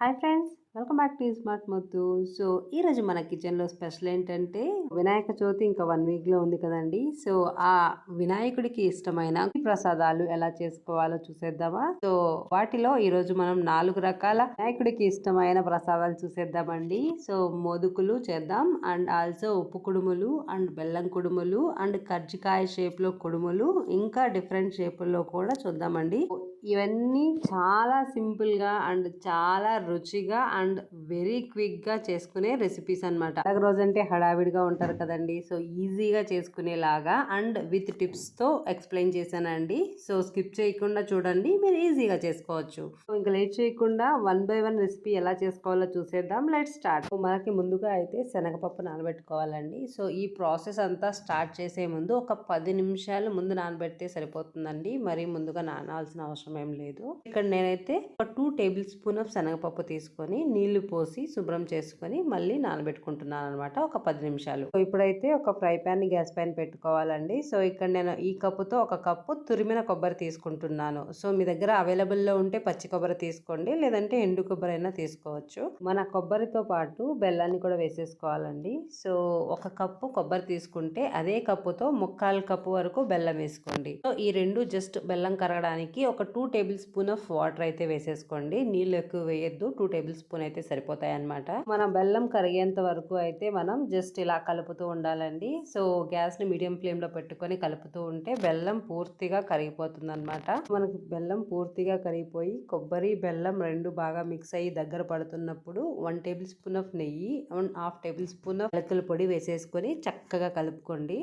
Hi friends. Welcome back to smart మొత్తు so ఈ రోజు మన కిచెన్లో స్పెషల్ ఏంటంటే వినాయక చవితి ఇంకా వన్ వీక్లో ఉంది కదండి. సో ఆ వినాయకుడికి ఇష్టమైన ప్రసాదాలు ఎలా చేసుకోవాలో చూసేద్దామా? సో వాటిలో ఈరోజు మనం నాలుగు రకాల వినాయకుడికి ఇష్టమైన ప్రసాదాలు చూసేద్దామండి. సో మోదుకులు చేద్దాం. అండ్ ఆల్సో ఉప్పు కుడుములు అండ్ బెల్లం కుడుములు అండ్ కర్జికాయ షేప్లో కుడుములు ఇంకా డిఫరెంట్ షేపుల్లో కూడా చూద్దామండి. ఇవన్నీ చాలా సింపుల్గా అండ్ చాలా రుచిగా అండ్ వెరీ క్విక్గా చేసుకునే రెసిపీస్ అనమాట పండగ రోజంటే హడావిడిగా ఉంటారు కదండి. సో ఈజీగా చేసుకునేలాగా అండ్ విత్ టిప్స్తో ఎక్స్ప్లెయిన్ చేశానండి. సో స్కిప్ చేయకుండా చూడండి. మీరు ఈజీగా చేసుకోవచ్చు. సో ఇంకా లేట్ చేయకుండా వన్ బై వన్ రెసిపీ ఎలా చేసుకోవాలో చూసేద్దాం. Let start. మనకి ముందుగా అయితే శనగపప్పు నానబెట్టుకోవాలండి. సో ఈ ప్రాసెస్ అంతా స్టార్ట్ చేసే ముందు ఒక పది నిమిషాలు ముందు నానబెడితే సరిపోతుందండి. మరి ముందుగా నానాల్సిన అవసరం ఏం లేదు. ఇక్కడ నేనైతే ఒక టూ టేబుల్ స్పూన్ ఆఫ్ శనగపప్పు తీసుకొని నీళ్ళు పోసి శుభ్రం చేసుకొని మళ్ళీ నానబెట్టుకుంటున్నాను అనమాట ఒక పది నిమిషాలు. సో ఇప్పుడైతే ఒక ఫ్రై పాన్ గ్యాస్ పైన పెట్టుకోవాలండి. సో ఇక్కడ నేను ఈ కప్పుతో ఒక కప్పు తురిమిన కొబ్బరి తీసుకుంటున్నాను. సో మీ దగ్గర అవైలబుల్లో ఉంటే పచ్చి కొబ్బరి తీసుకోండి లేదంటే ఎండు కొబ్బరి అయినా తీసుకోవచ్చు. మన కొబ్బరితో పాటు బెల్లాన్ని కూడా వేసేసుకోవాలండి. సో ఒక కప్పు కొబ్బరి తీసుకుంటే అదే కప్పుతో ముక్కాలు కప్పు వరకు బెల్లం వేసుకోండి. సో ఈ రెండు జస్ట్ బెల్లం కరగడానికి ఒక two tablespoon of water అయితే వేసేసుకోండి. నీళ్ళు ఎక్కువ వేయద్దు టూ టేబుల్ స్పూన్ అయితే సరిపోతాయి మనం మన బెల్లం కరిగేంత వరకు అయితే మనం జస్ట్ ఇలా కలుపుతూ ఉండాలండి. సో గ్యాస్ని మీడియం ఫ్లేమ్లో పెట్టుకొని కలుపుతూ ఉంటే బెల్లం పూర్తిగా కరిగిపోతుంది అనమాట మనకు బెల్లం పూర్తిగా కరిగిపోయి కొబ్బరి బెల్లం రెండు బాగా మిక్స్ అయ్యి దగ్గర పడుతున్నప్పుడు వన్ టేబుల్ స్పూన్ ఆఫ్ నెయ్యి one half tablespoon of ఎలకల పొడి వేసేసుకొని చక్కగా కలుపుకోండి.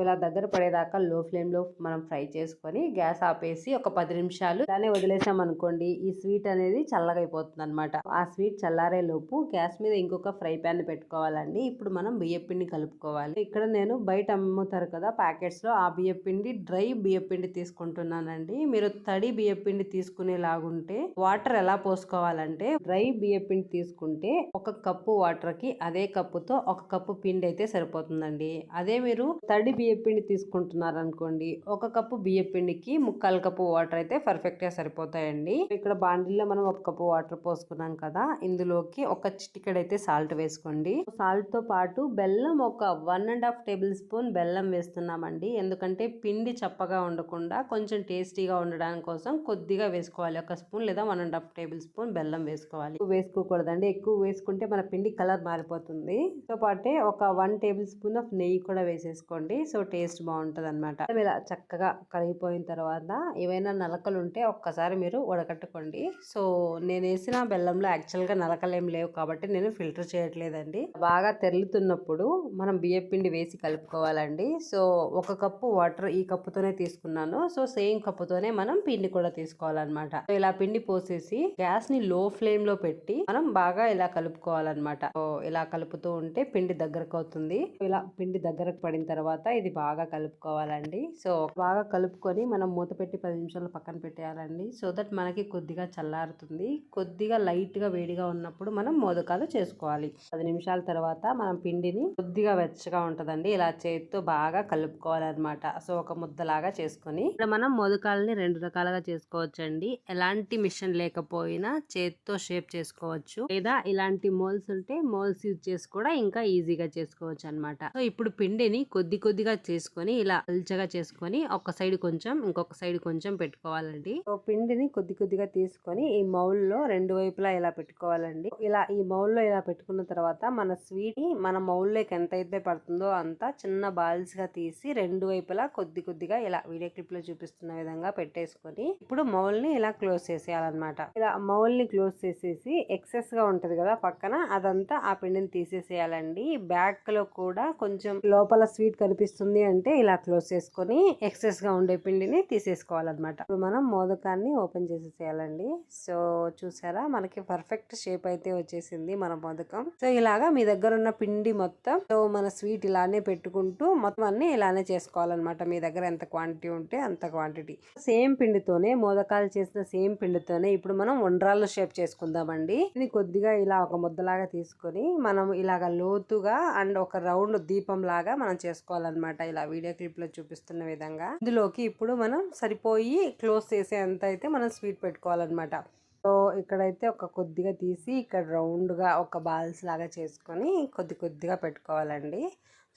ఇలా దగ్గర పడేదాకా లో ఫ్లేమ్లో మనం ఫ్రై చేసుకొని గ్యాస్ ఆపేసి ఒక పది నిమిషాలు దాన్ని వదిలేసాం అనుకోండి ఈ స్వీట్ అనేది చల్లగా అయిపోతుంది అనమాట ఆ స్వీట్ చల్లారే లోపు గ్యాస్ మీద ఇంకొక ఫ్రై ప్యాన్ పెట్టుకోవాలండి. ఇప్పుడు మనం బియ్యం పిండి కలుపుకోవాలి. ఇక్కడ నేను బయట అమ్ముతారు కదా ప్యాకెట్స్లో ఆ బియ్యం పిండి డ్రై బియ్యం పిండి తీసుకుంటున్నానండి. మీరు తడి బియ్యం పిండి తీసుకునేలాగుంటే వాటర్ ఎలా పోసుకోవాలంటే డ్రై బియ్యం పిండి తీసుకుంటే ఒక కప్పు వాటర్కి అదే కప్పుతో ఒక కప్పు పిండి అయితే సరిపోతుందండి. అదే మీరు తడి బియ్యపిండి తీసుకుంటున్నారు అనుకోండి ఒక కప్పు బియ్యపిండికి పిండికి కప్పు వాటర్ అయితే పర్ఫెక్ట్గా సరిపోతాయండి. ఇక్కడ బాండిల్లో మనం ఒక కప్పు వాటర్ పోసుకున్నాం కదా ఇందులోకి ఒక చిటికెడ్ అయితే సాల్ట్ వేసుకోండి. సాల్ట్తో పాటు బెల్లం ఒక one and half tablespoon బెల్లం వేస్తున్నామండి. ఎందుకంటే పిండి చప్పగా ఉండకుండా కొంచెం టేస్టీగా ఉండడానికి కోసం కొద్దిగా వేసుకోవాలి. ఒక స్పూన్ లేదా one and half tablespoon బెల్లం వేసుకోవాలి. వేసుకోకూడదండి. ఎక్కువ వేసుకుంటే మన పిండి కలర్ మారిపోతుంది. తో పాటే ఒక వన్ టేబుల్ స్పూన్ ఆఫ్ నెయ్యి కూడా వేసేసుకోండి. సో టేస్ట్ బాగుంటుంది అనమాట ఇలా చక్కగా కరిగిపోయిన తర్వాత ఏవైనా నలకలు ఉంటే ఒక్కసారి మీరు ఉడకట్టుకోండి సో నేను వేసిన బెల్లంలో యాక్చువల్గా నలకలు ఏం లేవు కాబట్టి నేను ఫిల్టర్ చేయట్లేదండి. బాగా తెల్లుతున్నప్పుడు మనం బియ్యం పిండి వేసి కలుపుకోవాలండి. సో ఒక కప్పు వాటర్ ఈ కప్పుతోనే తీసుకున్నాను. సో సేమ్ కప్పుతోనే మనం పిండి కూడా తీసుకోవాలన్నమాట. సో ఇలా పిండి పోసేసి గ్యాస్ని లో ఫ్లేమ్లో పెట్టి మనం బాగా ఇలా కలుపుకోవాలన్నమాట. ఇలా కలుపుతూ ఉంటే పిండి దగ్గరకు అవుతుంది ఇలా పిండి దగ్గరకు పడిన తర్వాత ఇది బాగా కలుపుకోవాలండి. సో బాగా కలుపుకొని మనం మూత పెట్టి పది నిమిషాలు పక్కన పెట్టేయాలండి. సో దట్ మనకి కొద్దిగా చల్లారుతుంది. కొద్దిగా లైట్గా వేడిగా ఉన్నప్పుడు మనం మోదకాలు చేసుకోవాలి. పది నిమిషాల తర్వాత మనం పిండిని కొద్దిగా వెచ్చగా ఉంటదండి. ఇలా చేతితో బాగా కలుపుకోవాలన్నమాట. సో ఒక ముద్దలాగా చేసుకొని ఇక్కడ మనం మోదకాలని రెండు రకాలుగా చేసుకోవచ్చండి. ఎలాంటి మిషన్ లేకపోయినా చేతితో షేప్ చేసుకోవచ్చు. లేదా ఇలాంటి మోల్స్ ఉంటే మోల్స్ యూజ్ చేసి కూడా ఇంకా ఈజీగా చేసుకోవచ్చు అనమాట సో ఇప్పుడు పిండిని కొద్ది కొద్దిగా చేసుకొని ఇలా అల్చగా చేసుకొని ఒక సైడ్ కొంచెం ఇంకొక సైడ్ కొంచెం పెట్టుకోవాలండి. ఓ పిండిని కొద్ది కొద్దిగా తీసుకొని ఈ మౌల్లో రెండు వైపులా ఇలా పెట్టుకోవాలండి. ఇలా ఈ మౌల్లో ఇలా పెట్టుకున్న తర్వాత మన స్వీట్ని మన మౌల్లోకి ఎంత అయితే పడుతుందో అంత చిన్న బాల్స్గా తీసి రెండు వైపులా కొద్ది కొద్దిగా ఇలా వీడియో క్లిప్లో చూపిస్తున్న విధంగా పెట్టేసుకొని ఇప్పుడు మౌల్ని ఇలా క్లోజ్ చేసేయాలన్నమాట. ఇలా మౌల్ని క్లోజ్ చేసేసి ఎక్సెస్గా ఉంటది కదా పక్కన అదంతా ఆ పిండిని తీసేసేయాలండి. బ్యాక్లో కూడా కొంచెం లోపల స్వీట్ కనిపిస్తుంది అంటే ఇలా క్లోజ్ చేసుకొని ఎక్సెస్గా ఉండే పిండిని తీసేసుకోవాలన్నమాట. ఇప్పుడు మనం మోదకాన్ని ఓపెన్ చేసేసేయాలండి. సో చూసారా? మనకి పర్ఫెక్ట్ షేప్ అయితే వచ్చేసింది మన మోదకం. సో ఇలాగా మీ దగ్గర ఉన్న పిండి మొత్తం సో మన స్వీట్ ఇలానే పెట్టుకుంటూ మొత్తం అన్ని ఇలానే చేసుకోవాలన్నమాట. మీ దగ్గర ఎంత క్వాంటిటీ ఉంటే అంత క్వాంటిటీ. సేమ్ పిండితోనే మోదకాలు చేసిన సేమ్ పిండితోనే ఇప్పుడు మనం వండ్రాల్లో షేప్ చేసుకుందామండి. ఇది కొద్దిగా ఇలా ఒక ముద్దలాగా తీసుకొని మనం ఇలాగ లోతుగా అండ్ ఒక రౌండ్ దీపం లాగా మనం చేసుకోవాలన్నమాట. ఇలా వీడియో క్లిప్లో చూపిస్తున్న విధంగా. ఇందులోకి ఇప్పుడు మనం సరిపోయి క్లోజ్ చేసే అంత అయితే మనం స్వీట్ పెట్టుకోవాలన్నమాట. సో ఇక్కడైతే ఒక కొద్దిగా తీసి ఇక్కడ రౌండ్గా ఒక బాల్స్ లాగా చేసుకొని కొద్ది కొద్దిగా పెట్టుకోవాలండి.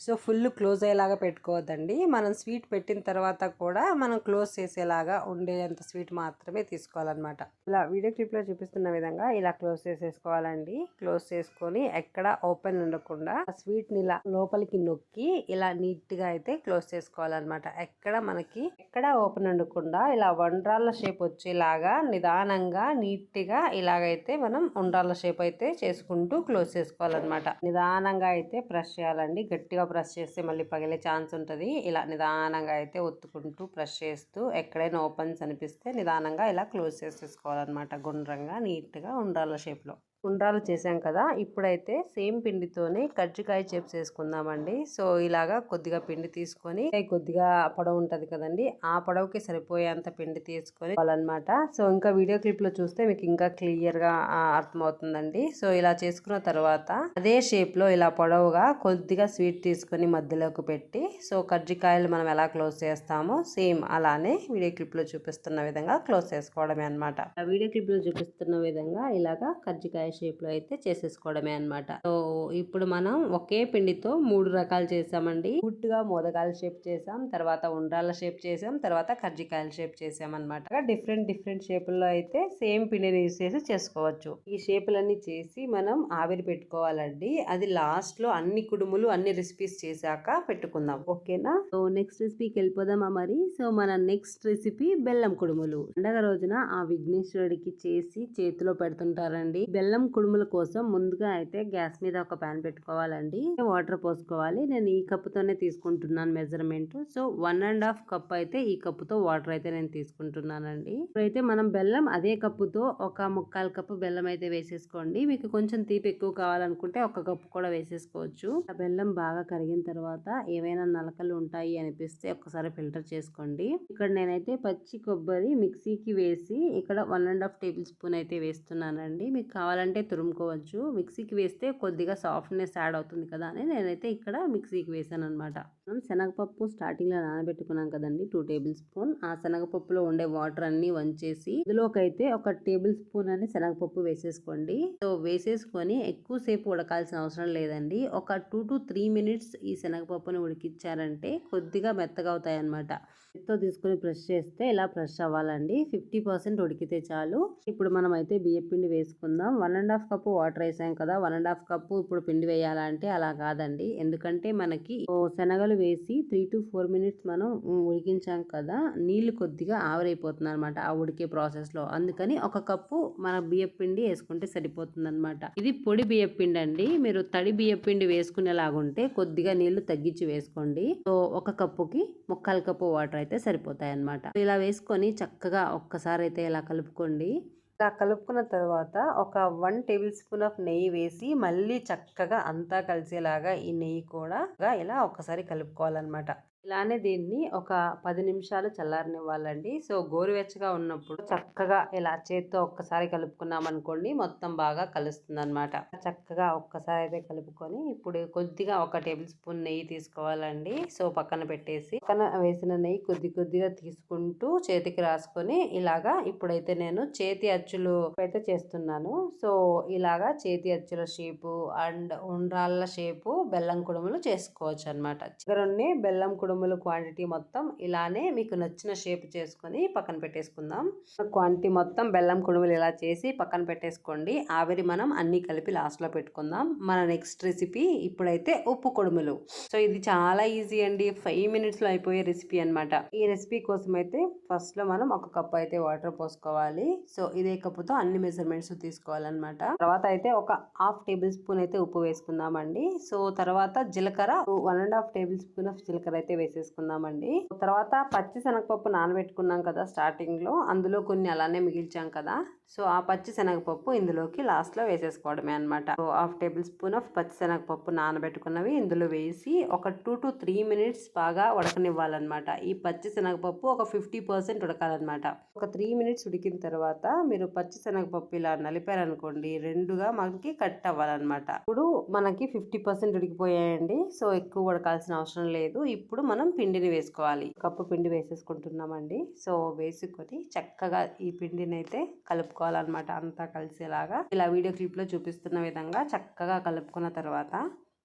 సో ఫుల్ క్లోజ్ అయ్యేలాగా పెట్టుకోవద్దండి. మనం స్వీట్ పెట్టిన తర్వాత కూడా మనం క్లోజ్ చేసేలాగా ఉండేంత స్వీట్ మాత్రమే తీసుకోవాలన్నమాట. ఇలా వీడియో క్లిప్లో చూపిస్తున్న విధంగా ఇలా క్లోజ్ చేసేసుకోవాలండి. క్లోజ్ చేసుకొని ఎక్కడ ఓపెన్ ఉండకుండా స్వీట్ని ఇలా లోపలికి నొక్కి ఇలా నీట్గా అయితే క్లోజ్ చేసుకోవాలన్నమాట. ఎక్కడ మనకి ఎక్కడ ఓపెన్ ఉండకుండా ఇలా వండ్రాళ్ళ షేప్ వచ్చేలాగా నిదానంగా నీట్గా ఇలాగైతే మనం వండ్రాళ్ళ షేప్ అయితే చేసుకుంటూ క్లోజ్ చేసుకోవాలన్నమాట. నిదానంగా అయితే ప్రెస్ చేయాలండి. గట్టిగా ప్రెస్ చేస్తే మళ్ళీ పగిలే ఛాన్స్ ఉంటుంది. ఇలా నిదానంగా అయితే ఒత్తుకుంటూ ప్రెస్ చేస్తూ ఎక్కడైనా ఓపెన్స్ అనిపిస్తే నిదానంగా ఇలా క్లోజ్ చేసేసుకోవాలన్నమాట. గుండ్రంగా నీట్గా ఉండాల షేప్లో ఉండ్రాలు చేసాం కదా ఇప్పుడైతే సేమ్ పిండితోనే కజ్జికాయ చిప్స్ వేసుకుందామండి. సో ఇలాగా కొద్దిగా పిండి తీసుకొని కొద్దిగా పొడవు ఉంటుంది కదండి ఆ పొడవుకి సరిపోయేంత పిండి తీసుకొని వాళ్ళనమాట సో ఇంకా వీడియో క్లిప్లో చూస్తే మీకు ఇంకా క్లియర్గా అర్థమవుతుందండి. సో ఇలా చేసుకున్న తర్వాత అదే షేప్లో ఇలా పొడవుగా కొద్దిగా స్వీట్ తీసుకొని మధ్యలోకి పెట్టి సో కజ్జికాయలు మనం ఎలా క్లోజ్ చేస్తామో సేమ్ అలానే వీడియో క్లిప్లో చూపిస్తున్న విధంగా క్లోజ్ చేసుకోవడమే అనమాట వీడియో క్లిప్లో చూపిస్తున్న విధంగా ఇలాగా కజ్జికాయ షేప్లో అయితే చేసేసుకోవడమే అనమాట సో ఇప్పుడు మనం ఒకే పిండితో మూడు రకాలు చేసామండి. పుట్టుగా మోదకాయల షేప్ చేసాం తర్వాత ఉండ్రాల షేప్ చేసాం తర్వాత కజ్జికాయల షేప్ చేసాం అనమాట డిఫరెంట్ డిఫరెంట్ షేపుల్లో అయితే సేమ్ పిండిని యూజ్ చేసి చేసుకోవచ్చు. ఈ షేపులన్నీ చేసి మనం ఆవిరి పెట్టుకోవాలండి. అది లాస్ట్లో అన్ని కుడుములు అన్ని రెసిపీస్ చేశాక పెట్టుకుందాం. ఓకేనా? సో నెక్స్ట్ రెసిపీకి వెళ్ళిపోదామా మరి? సో మన నెక్స్ట్ రెసిపీ బెల్లం కుడుములు. పండగ రోజున ఆ విఘ్నేశ్వరుడికి చేసి చేతిలో పెడుతుంటారండి. బెల్లం కుడుముల కోసం ముందుగా అయితే గ్యాస్ మీద ఒక ప్యాన్ పెట్టుకోవాలండి. వాటర్ పోసుకోవాలి. నేను ఈ కప్పుతోనే తీసుకుంటున్నాను measurement. So one and half cup అయితే ఈ కప్పుతో వాటర్ అయితే నేను తీసుకుంటున్నానండి. ఇప్పుడైతే మనం బెల్లం అదే కప్పుతో ఒక ముక్కాలు కప్పు బెల్లం అయితే వేసేసుకోండి. మీకు కొంచెం తీపి ఎక్కువ కావాలనుకుంటే ఒక కప్పు కూడా వేసేసుకోవచ్చు. ఆ బెల్లం బాగా కరిగిన తర్వాత ఏవైనా నలకలు ఉంటాయి అనిపిస్తే ఒకసారి ఫిల్టర్ చేసుకోండి. ఇక్కడ నేనైతే పచ్చి కొబ్బరి మిక్సీకి వేసి ఇక్కడ one and half tablespoon అయితే వేస్తున్నానండి. మీకు కావాలంటే అంటే తురుముకోవచ్చు. మిక్సీకి వేస్తే కొద్దిగా సాఫ్ట్నెస్ యాడ్ అవుతుంది కదా అని నేనైతే ఇక్కడ మిక్సీకి వేసాను అనమాట మనం శనగపప్పు స్టార్టింగ్లో నానబెట్టుకున్నాం కదండి టూ టేబుల్ స్పూన్. ఆ శనగపప్పులో ఉండే వాటర్ అన్ని వంచేసి ఇందులోకైతే ఒక టేబుల్ స్పూన్ అని శనగపప్పు వేసేసుకోండి. సో వేసేసుకొని ఎక్కువసేపు ఉడకాల్సిన అవసరం లేదండి. ఒక టూ టు త్రీ మినిట్స్ ఈ శనగపప్పుని ఉడికిచ్చారంటే కొద్దిగా మెత్తగా అవుతాయి అనమాట చేత్తో తీసుకొని ప్రెస్ చేస్తే ఇలా ప్రెష్ అవ్వాలండి. ఫిఫ్టీ పర్సెంట్ ఉడికితే చాలు. ఇప్పుడు మనం అయితే బియ్యం పిండి వేసుకుందాం. One and half cup water వేసాం కదా వన్ అండ్ హాఫ్ కప్పు ఇప్పుడు పిండి వేయాలంటే అలా కాదండి. ఎందుకంటే మనకి శనగలు వేసి త్రీ టు ఫోర్ మినిట్స్ మనం ఉడికించాం కదా నీళ్ళు కొద్దిగా ఆవిరైపోతుంది అనమాట ఆ ఉడికే ప్రాసెస్లో. అందుకని ఒక కప్పు మన బియ్యపిండి వేసుకుంటే సరిపోతుంది అనమాట ఇది పొడి బియ్యపిండి అండి. మీరు తడి బియ్యపిండి వేసుకునేలాగుంటే కొద్దిగా నీళ్ళు తగ్గించి వేసుకోండి. సో ఒక కప్పుకి ముక్కాల కప్పు వాటర్ అయితే సరిపోతాయి అనమాట ఇలా వేసుకొని చక్కగా ఒక్కసారి అయితే ఇలా కలుపుకోండి. ఇలా కలుపుకున్న తర్వాత ఒక వన్ టేబుల్ స్పూన్ ఆఫ్ నెయ్యి వేసి మళ్ళీ చక్కగా అంతా కలిసేలాగా ఈ నెయ్యి కూడా ఇలా ఒకసారి కలుపుకోవాలన్నమాట. ఇలానే దీన్ని ఒక పది నిమిషాలు చల్లారనివ్వాలండి. సో గోరువెచ్చగా ఉన్నప్పుడు చక్కగా ఇలా చేత్తో ఒక్కసారి కలుపుకున్నాం అనుకోండి మొత్తం బాగా కలుస్తుంది అనమాట చక్కగా ఒక్కసారి అయితే కలుపుకొని ఇప్పుడు కొద్దిగా ఒక టేబుల్ స్పూన్ నెయ్యి తీసుకోవాలండి. సో పక్కన పెట్టేసి పక్కన వేసిన నెయ్యి కొద్ది కొద్దిగా తీసుకుంటూ చేతికి రాసుకొని ఇలాగా ఇప్పుడైతే నేను చేతి అచ్చులు అయితే చేస్తున్నాను. సో ఇలాగా చేతి అచ్చుల షేపు అండ్ ఉండ్రాళ్ళ షేపు బెల్లం కుడుములు చేసుకోవచ్చు అనమాట చిగరుణ్ణి బెల్లం కుడుము కుడుముల క్వాంటిటీ మొత్తం ఇలానే మీకు నచ్చిన షేప్ చేసుకొని పక్కన పెట్టేసుకుందాం. క్వాంటిటీ మొత్తం బెల్లం కుడుములు ఇలా చేసి పక్కన పెట్టేసుకోండి. ఆవిరి మనం అన్ని కలిపి లాస్ట్లో పెట్టుకుందాం. మన నెక్స్ట్ రెసిపీ ఇప్పుడైతే ఉప్పు కుడుములు. సో ఇది చాలా ఈజీ అండి. ఫైవ్ మినిట్స్లో అయిపోయే రెసిపీ అనమాట ఈ రెసిపీ కోసం అయితే ఫస్ట్లో మనం ఒక కప్ అయితే వాటర్ పోసుకోవాలి. సో ఇదే కప్పుతో అన్ని మెజర్మెంట్స్ తీసుకోవాలన్నమాట. తర్వాత అయితే ఒక హాఫ్ టేబుల్ స్పూన్ అయితే ఉప్పు వేసుకుందామండి. సో తర్వాత జీలకర్ర one and half tablespoon of జీలకర్ర అయితే వేసేసుకుందామండి. తర్వాత పచ్చి శనగపప్పు నానబెట్టుకున్నాం కదా స్టార్టింగ్లో. అందులో కొన్ని అలానే మిగిల్చాం కదా. సో ఆ పచ్చిశనగపప్పు ఇందులోకి లాస్ట్లో వేసేసుకోవడమే అనమాట so half tablespoon of పచ్చిశనగపప్పు నానబెట్టుకున్నవి ఇందులో వేసి ఒక టూ టు త్రీ మినిట్స్ బాగా ఉడకనివ్వాలన్నమాట. ఈ పచ్చి శనగపప్పు ఒక ఫిఫ్టీ పర్సెంట్ ఉడకాలన్నమాట. ఒక త్రీ మినిట్స్ ఉడికిన తర్వాత మీరు పచ్చిశనగపప్పు ఇలా నలిపారనుకోండి రెండుగా మనకి కట్ అవ్వాలన్నమాట. ఇప్పుడు మనకి ఫిఫ్టీ పర్సెంట్ ఉడికిపోయాయండి. సో ఎక్కువ ఉడకాల్సిన అవసరం లేదు. ఇప్పుడు మనం పిండిని వేసుకోవాలి. కప్పు పిండి వేసేసుకుంటున్నామండి. సో వేసుకొని చక్కగా ఈ పిండిని అయితే కలుపు కలుపుకోవాలన్నమాట అంతా కలిసేలాగా. ఇలా వీడియో క్లిప్లో చూపిస్తున్న విధంగా చక్కగా కలుపుకున్న తర్వాత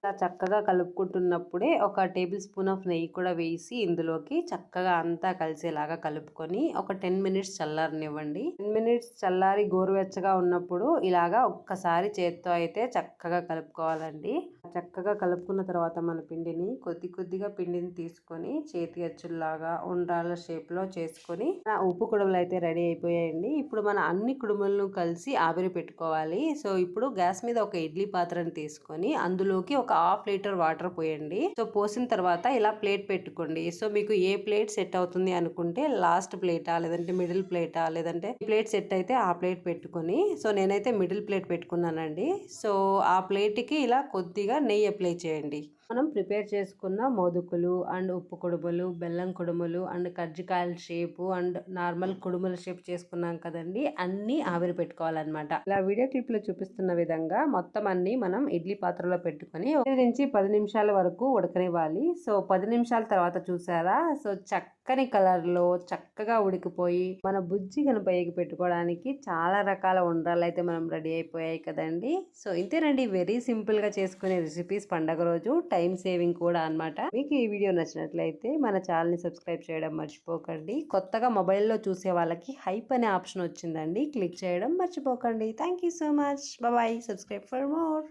ఇలా చక్కగా కలుపుకుంటున్నప్పుడే ఒక టేబుల్ స్పూన్ ఆఫ్ నెయ్యి కూడా వేసి ఇందులోకి చక్కగా అంతా కలిసేలాగా కలుపుకొని ఒక టెన్ మినిట్స్ చల్లారనివ్వండి. టెన్ మినిట్స్ చల్లారి గోరువెచ్చగా ఉన్నప్పుడు ఇలాగా ఒక్కసారి చేత్తో అయితే చక్కగా కలుపుకోవాలండి. చక్కగా కలుపుకున్న తర్వాత మన పిండిని కొద్ది కొద్దిగా పిండిని తీసుకొని చేతి అచ్చుల్లాగా ఉండ్రాల షేప్లో చేసుకొని ఉప్పు కుడుములు అయితే రెడీ అయిపోయాయండి. ఇప్పుడు మన అన్ని కుడుములను కలిసి ఆవిరి పెట్టుకోవాలి. సో ఇప్పుడు గ్యాస్ మీద ఒక ఇడ్లీ పాత్రని తీసుకొని అందులోకి ఒక హాఫ్ లీటర్ వాటర్ పోయండి. సో పోసిన తర్వాత ఇలా ప్లేట్ పెట్టుకోండి. సో మీకు ఏ ప్లేట్ సెట్ అవుతుంది అనుకుంటే లాస్ట్ ప్లేటా లేదంటే మిడిల్ ప్లేటా లేదంటే ప్లేట్ సెట్ అయితే ఆ ప్లేట్ పెట్టుకొని సో నేనైతే మిడిల్ ప్లేట్ పెట్టుకున్నానండి. సో ఆ ప్లేట్కి ఇలా కొద్దిగా నెయ్యి అప్లై చేయండి. మనం ప్రిపేర్ చేసుకున్న మోదుకులు అండ్ ఉప్పు కుడుములు బెల్లం కుడుములు అండ్ కజ్జికాయల షేపు అండ్ నార్మల్ కుడుముల షేప్ చేసుకున్నాం కదండి. అన్ని ఆవిరి పెట్టుకోవాలన్నమాట. ఇలా వీడియో క్లిప్లో చూపిస్తున్న విధంగా మొత్తం అన్నీ మనం ఇడ్లీ పాత్రలో పెట్టుకొని ఒకటి నుంచి పది నిమిషాల వరకు ఉడకనివ్వాలి. సో పది నిమిషాల తర్వాత చూసారా? సో చక్క చక్కని కలర్లో చక్కగా ఉడికిపోయి మన బుజ్జి గణపయ్యకి పెట్టుకోవడానికి చాలా రకాల వండరాలు అయితే మనం రెడీ అయిపోయాయి కదండి. సో ఇంతేనండి వెరీ సింపుల్గా చేసుకునే రెసిపీస్ పండగ రోజు టైం సేవింగ్ కూడా అన్నమాట. మీకు ఈ వీడియో నచ్చినట్లయితే మన ఛానల్ని సబ్స్క్రైబ్ చేయడం మర్చిపోకండి. కొత్తగా మొబైల్లో చూసే వాళ్ళకి హైప్ అనే ఆప్షన్ వచ్చిందండి. క్లిక్ చేయడం మర్చిపోకండి. Thank you so much. Bye. Subscribe for more.